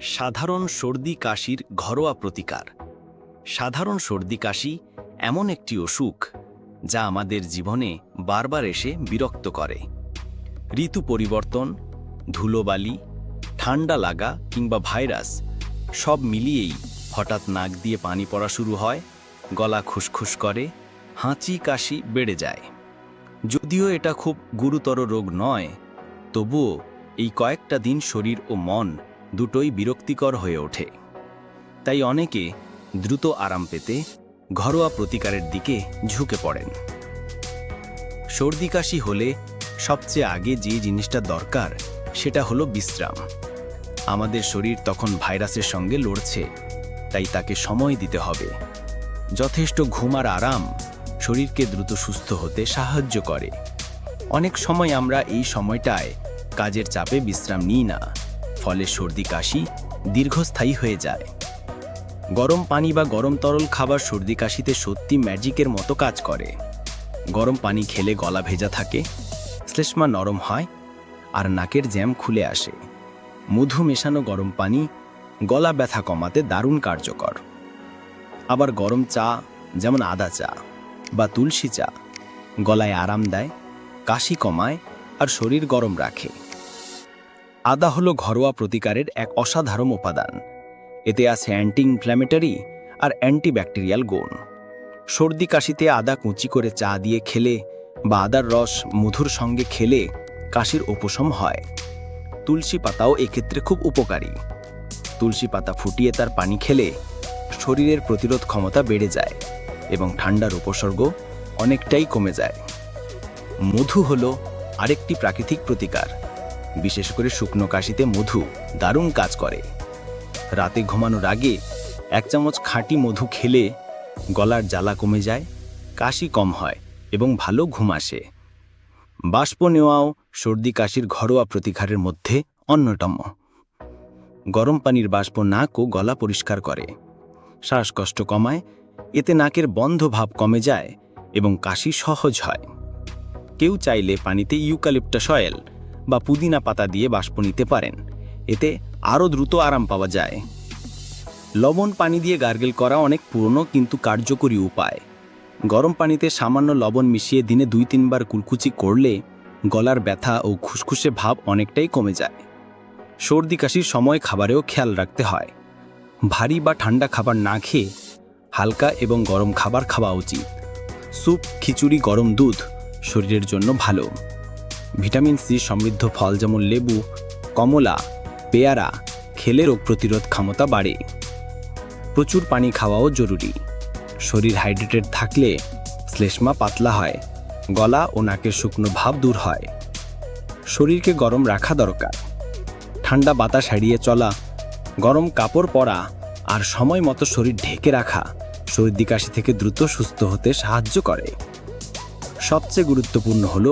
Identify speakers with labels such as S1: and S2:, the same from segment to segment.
S1: সাধারণ সর্দি কাশির ঘরোয়া প্রতিকার। সাধারণ সর্দি কাশি এমন একটি অসুখ যা আমাদের জীবনে বারবার এসে বিরক্ত করে। ঋতু পরিবর্তন, ধুলোবালি, ঠান্ডা লাগা কিংবা ভাইরাস সব মিলিয়েই হঠাৎ নাক দিয়ে পানি পড়া শুরু হয়, গলা খুসখুস করে, হাঁচি কাশি বেড়ে যায়। যদিও এটা খুব গুরুতর রোগ নয়, তবুও এই কয়েকটা দিন শরীর ও মন দুটোই বিরক্তিকর হয়ে ওঠে। তাই অনেকে দ্রুত আরাম পেতে ঘরোয়া প্রতিকারের দিকে ঝুঁকে পড়েন। সর্দি কাশি হলে সবচেয়ে আগে যে জিনিসটা দরকার, সেটা হলো বিশ্রাম। আমাদের শরীর তখন ভাইরাসের সঙ্গে লড়ছে, তাই তাকে সময় দিতে হবে। যথেষ্ট ঘুম আর আরাম শরীরকে দ্রুত সুস্থ হতে সাহায্য করে। অনেক সময় আমরা এই সময়টায় কাজের চাপে বিশ্রাম নিই না। ফলে সর্দি কাশি দীর্ঘস্থায়ী হয়ে যায়। গরম পানি বা গরম তরল খাবার সর্দি কাশিতে সত্যি ম্যাজিকের মতো কাজ করে। গরম পানি খেলে গলা ভেজা থাকে, শ্লেষ্মা নরম হয় আর নাকের জ্যাম খুলে আসে। মধু মেশানো গরম পানি গলা ব্যথা কমাতে দারুণ কার্যকর। আবার গরম চা, যেমন আদা চা বা তুলসী চা, গলায় আরাম দেয়, কাশি কমায় আর শরীর গরম রাখে। আদা হলো ঘরোয়া প্রতিকারের এক অসাধারণ উপাদান। এতে আছে অ্যান্টি ইনফ্ল্যামেটরি আর অ্যান্টিব্যাকটেরিয়াল গুণ। সর্দি কাশিতে আদা কুচি করে চা দিয়ে খেলে বা আদার রস মধুর সঙ্গে খেলে কাশির উপশম হয়। তুলসী পাতাও এক্ষেত্রে খুব উপকারী। তুলসী পাতা ফুটিয়ে তার পানি খেলে শরীরের প্রতিরোধ ক্ষমতা বেড়ে যায় এবং ঠান্ডার উপসর্গ অনেকটাই কমে যায়। মধু হলো আরেকটি প্রাকৃতিক প্রতিকার। বিশেষ করে শুকনো কাশিতে মধু, দারুণ কাজ করে। রাতে ঘুমানোর আগে এক চামচ খাঁটি মধু খেলে গলার জ্বালা কমে যায়, কাশি কম হয় এবং ভালো ঘুম আসে। বাষ্প নেওয়াও সর্দি কাশির ঘরোয়া প্রতিকারের মধ্যে অন্যতম। গরম পানির বাষ্প নাক ও গলা পরিষ্কার করে। শ্বাসকষ্ট কমায়, এতে নাকের বন্ধ ভাব কমে যায় এবং কাশি সহজ হয়। কেউ চাইলে পানিতে ইউক্যালিপটাস অয়েল বা পুদিনা পাতা দিয়ে বাষ্প নিতে পারেন। এতে আরও দ্রুত আরাম পাওয়া যায়। লবণ পানি দিয়ে গার্গেল করা অনেক পুরনো কিন্তু কার্যকরী উপায়। গরম পানিতে সামান্য লবণ মিশিয়ে দিনে দুই তিনবার কুলকুচি করলে গলার ব্যথা ও খুসখুসে ভাব অনেকটাই কমে যায়। সর্দি কাশির সময় খাবারেও খেয়াল রাখতে হয়। ভারী বা ঠান্ডা খাবার না খেয়ে হালকা এবং গরম খাবার খাওয়া উচিত। স্যুপ, খিচুড়ি, গরম দুধ শরীরের জন্য ভালো। ভিটামিন সি সমৃদ্ধ ফল যেমন লেবু, কমলা, পেয়ারা খেলে রোগ প্রতিরোধ ক্ষমতা বাড়ে। প্রচুর পানি খাওয়াও জরুরি। শরীর হাইড্রেটেড থাকলে শ্লেষ্মা পাতলা হয়, গলা ও নাকের শুকনো ভাব দূর হয়। শরীরকে গরম রাখা দরকার। ঠান্ডা বাতাস হারিয়ে চলা, গরম কাপড় পরা আর সময় মতো শরীর ঢেকে রাখা সর্দি কাশি থেকে দ্রুত সুস্থ হতে সাহায্য করে। সবচেয়ে গুরুত্বপূর্ণ হল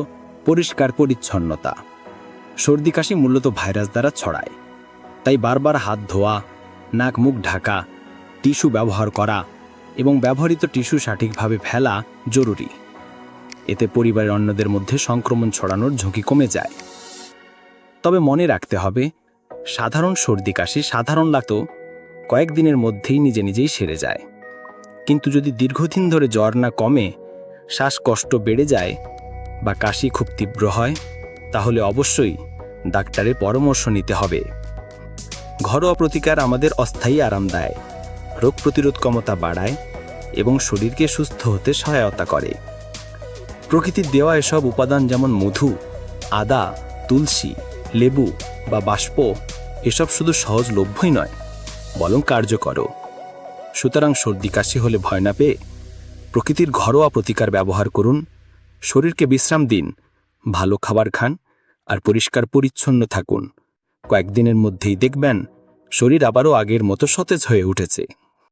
S1: পরিষ্কার পরিচ্ছন্নতা। সর্দি কাশি মূলত ভাইরাস দ্বারা ছড়ায়। তাই বারবার হাত ধোয়া, নাক মুখ ঢাকা, টিস্যু ব্যবহার করা এবং ব্যবহৃত টিস্যু সঠিকভাবে ফেলা জরুরি। এতে পরিবারের অন্যদের মধ্যে সংক্রমণ ছড়ানোর ঝুঁকি কমে যায়। তবে মনে রাখতে হবে, সাধারণ সর্দি কাশি সাধারণ লাগতো কয়েকদিনের মধ্যেই নিজে নিজেই সেরে যায়। কিন্তু যদি দীর্ঘদিন ধরে জ্বর না কমে, শ্বাসকষ্ট বেড়ে যায় বা কাশি খুব তীব্র হয়, তাহলে অবশ্যই ডাক্তারের পরামর্শ নিতে হবে। ঘরোয়া প্রতিকার আমাদের অস্থায়ী আরাম দেয়, রোগ প্রতিরোধ ক্ষমতা বাড়ায় এবং শরীরকে সুস্থ হতে সহায়তা করে। প্রকৃতির দেওয়া এসব উপাদান যেমন মধু, আদা, তুলসী, লেবু বা বাষ্প, এসব শুধু সহজলভ্যই নয়, বরং কার্যকর সুতরাং সর্দি কাশি হলে ভয় না পেয়ে প্রকৃতির ঘরোয়া প্রতিকার ব্যবহার করুন। শরীরকে বিশ্রাম দিন, ভালো খাবার খান আর পরিষ্কার পরিচ্ছন্ন থাকুন। কয়েকদিনের মধ্যেই দেখবেন, শরীর আবারও আগের মতো সতেজ হয়ে উঠেছে।